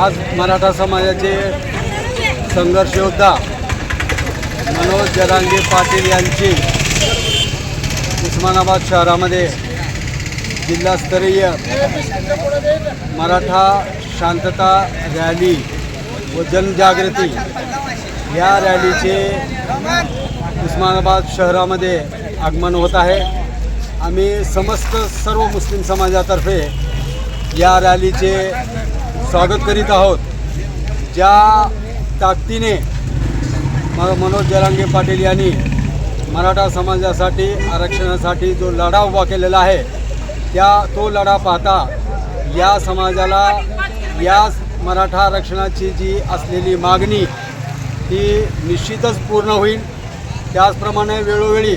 आज मराठा समाजाचे संघर्षयोद्धा मनोज जरांगे पाटील यांची उस्मानाबाद शहरामध्ये जिल्हास्तरीय मराठा शांतता रॅली व जनजागृती या रॅलीचे उस्मानाबाद शहरामध्ये आगमन होत आहे. आम्ही समस्त सर्व मुस्लिम समाजातर्फे या रॅलीचे स्वागत करीत आहोत. ज्या ताकदीने म मनोज जरांगे पाटील यांनी मराठा समाजासाठी आरक्षणासाठी जो लढा उभा केलेला आहे त्या तो लढा पाहता या समाजाला या मराठा आरक्षणाची जी असलेली मागणी ती निश्चितच पूर्ण होईल. त्याचप्रमाणे वेळोवेळी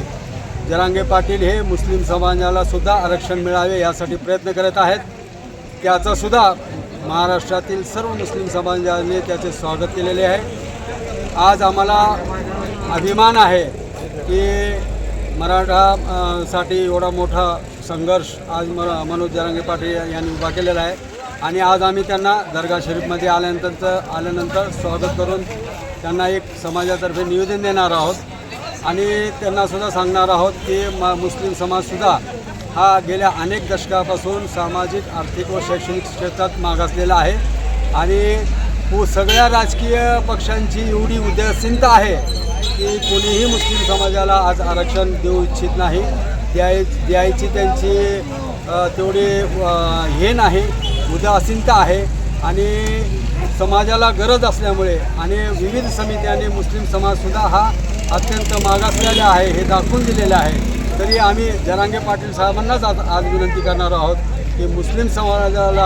जरांगे पाटील हे मुस्लिम समाजाला सुद्धा आरक्षण मिळावे यासाठी प्रयत्न करत आहेत. त्याचासुद्धा महाराष्ट्रातील सर्व मुस्लिम समाजाने त्याचे स्वागत केलेले आहे. आज आम्हाला अभिमान आहे की मराठा साठी एवढा मोठा संघर्ष आज म मनोज जरांगे पाटील यांनी उभा केलेला आहे. आणि आज आम्ही त्यांना दर्गा शरीफमध्ये आल्यानंतर आल्यानंतर स्वागत करून त्यांना एक समाजातर्फे निवेदन देणार आहोत. आणि त्यांनासुद्धा सांगणार आहोत की म मुस्लिम समाजसुद्धा हा गेल्या अनेक दशकापासून सामाजिक आर्थिक व शैक्षणिक क्षेत्रात मागासलेला आहे. आणि सगळ्या राजकीय पक्षांची एवढी उदासीनता आहे की कोणीही मुस्लिम समाजाला आज आरक्षण देऊ इच्छित नाही. द्याय द्यायची त्यांची तेवढी हे नाही उदासीनता आहे. आणि समाजाला गरज असल्यामुळे आणि विविध समित्यांनी मुस्लिम समाजसुद्धा हा अत्यंत मागासलेला आहे हे दाखवून दिलेलं आहे. तरी आम्ही जरांगे पाटील साहेबांनाच आज आज विनंती करणार आहोत की मुस्लिम समाजाला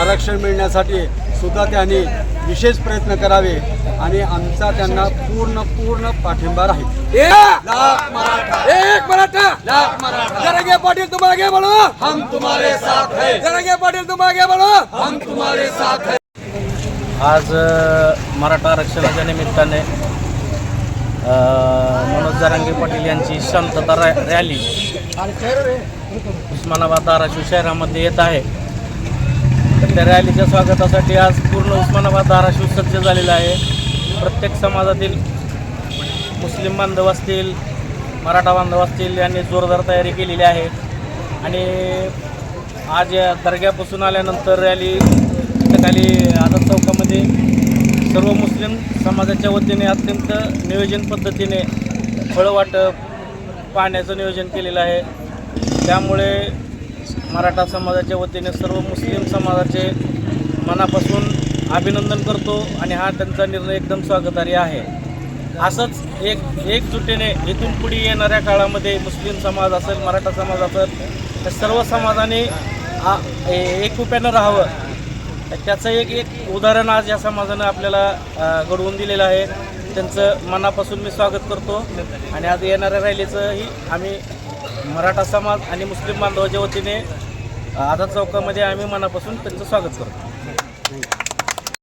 आरक्षण मिळण्यासाठी सुद्धा त्यांनी विशेष प्रयत्न करावे आणि आमचा त्यांना पूर्ण पूर्ण पाठिंबा राहील. लाख मराठा. एक मराठा! लाख मराठा. जरांगे पाटील तुम आगे बढ़ो हम तुम्हारे साथ है. जरांगे पाटील तुम आगे बढ़ो हम तुम्हारे साथ है. आज मराठा आरक्षणाच्या निमित्ताने मनोज जरांगे पाटील यांची शांतता रॅ रॅली. उस्मानाबाद धाराशिव शहरामध्ये येत आहे. तर त्या रॅलीच्या स्वागतासाठी आज पूर्ण उस्मानाबाद धाराशिव सज्ज झालेला आहे. प्रत्येक समाजातील मुस्लिम बांधव असतील मराठा बांधव असतील यांनी जोरदार तयारी केलेली आहे. आणि आज या दर्ग्यापासून आल्यानंतर रॅली इथं खाली आझाद चौकामध्ये सर्व मुस्लिम समाजाच्या वतीने अत्यंत नियोजन पद्धतीने फळं वाटप पाण्याचं नियोजन केलेलं आहे. त्यामुळे मराठा समाजाच्या वतीने सर्व मुस्लिम समाजाचे मनापासून अभिनंदन करतो आणि हा त्यांचा निर्णय एकदम स्वागतार्ह आहे. असंच एक एकजुटीने इथून पुढे येणाऱ्या काळामध्ये मुस्लिम समाज असेल मराठा समाज असेल सर्व समाजाने आ- ए- राहावं. त्याचं एक एक उदाहरण आज या समाजानं आपल्याला घडवून दिलेलं आहे. त्यांचं मनापासून मी स्वागत करतो. आणि आज येणाऱ्या रॅलीचंही आम्ही मराठा समाज आणि मुस्लिम बांधवाच्या वतीने आझाद चौकामध्ये आम्ही मनापासून त्यांचं स्वागत करतो.